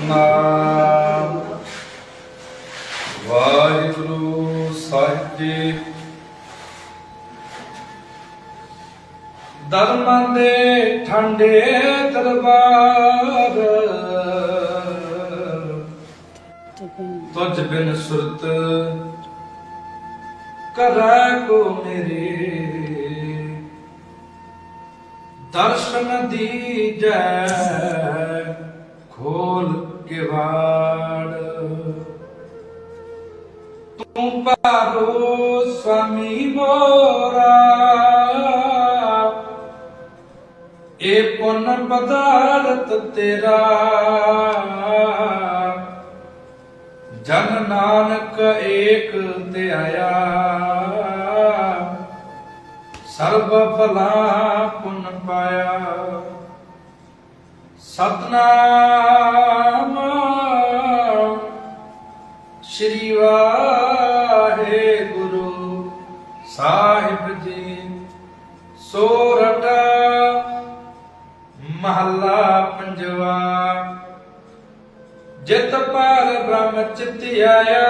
ਸਤਨਾਮ ਵਾਹਿਗੁਰੂ ਸਾਹਿਬ ਜੀ। ਦਰਮਨ ਦੇ ਠੰਡੇ ਦਰਬਾਰ। ਤੁਝ ਬਿਨ ਸੁਰਤ ਕਰੈ ਕੋ ਮੇਰੇ। ਦਰਸ਼ਨ ਦੀਜੈ ਖੋਲ ਕੇ ਤੂੰ ਪਾਰੋ ਸਵਾਮੀ ਮੋਰਾ। ਇਹ ਪੁੰਨ ਪਦਾਰਥ ਤੇਰਾ। ਜਨ ਨਾਨਕ ਏਕ ਤੇ ਆਇਆ। ਸਰਬ ਭਲਾ ਪੁੰਨ ਪਾਇਆ। ਸਤਨਾਮ ਸ਼੍ਰੀ ਵਾਹਿਗੁਰੂ ਸਾਹਿਬ ਜੀ ਸੋਰਠ ਮਹੱਲਾ ਪੰਜਵਾ। ਜਿਤ ਪਰ ਬ੍ਰਹਮ ਚਿਤ ਆਇਆ,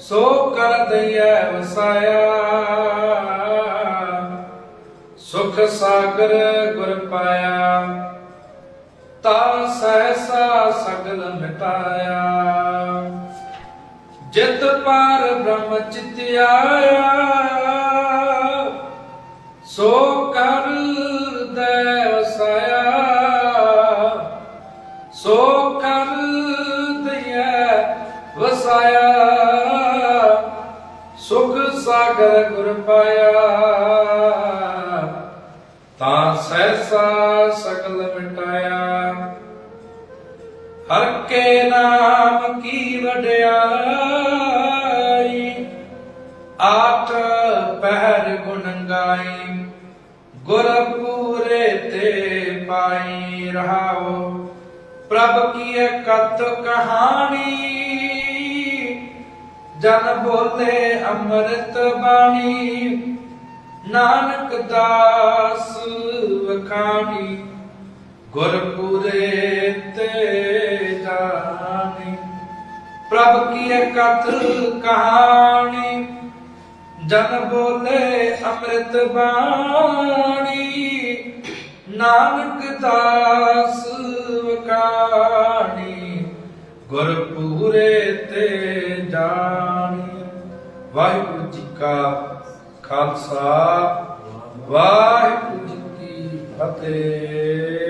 ਸੋ ਕਰ ਦਈਐ ਵਸਾਇਆ। ਸੁਖ ਸਾਗਰ ਗੁਰ ਪਾਇਆ। ਤਾ ਸਹਿਸਾ ਸਗਲ ਮਿਟਾਇਆ। ਜਿਤ ਪਰ ਬ੍ਰਹਮ ਚਿਤ ਆਇਆ, ਸੋ ਕਰ ਦੇ ਵਸਾਇਆ ਸੋ ਕਰ ਦਈਐ ਵਸਾਇਆ, ਸੁਖ ਸਾਗਰ ਗੁਰ ਪਾਇਆ। ਤਾਂ ਸਹਿਸਾ ਸ਼ਕਲ ਮਿਟਾਇਆ। ਹਰ ਕੇ ਨਾਮ ਕੀ ਵਡਿਆਈ ਆਠ ਪਹਿਰ ਗੁਣ ਗਾਈ, ਗੁਰ ਪੂਰੇ ਤੇ ਪਾਈ ਰਹਾਓ। ਪ੍ਰਭ ਕੀ ਕਤ ਕਹਾਣੀ, ਜਨ ਬੋਲੇ ਅੰਮ੍ਰਿਤ ਬਾਣੀ। ਨਾਨਕ ਦਾਸ ਵਖਾਣੀ ਗੁਰਪੁਰੇ ਤੇ ਜਾਣੀ। ਪ੍ਰਭ ਕੀ ਕਥ ਕਹਾਣੀ, ਜਨ ਬੋਲੇ ਅੰਮ੍ਰਿਤ ਬਾਣੀ। ਨਾਨਕ ਦਾਸ ਵਖਾਣੀ ਗੁਰਪੂਰੇ ਤੇ ਜਾਣੀ। ਵਾਹਿਗੁਰੂ ਜੀ ਕਾ ਖਾਲਸਾ, ਵਾਹਿਗੁਰੂ ਫਤਿਹ।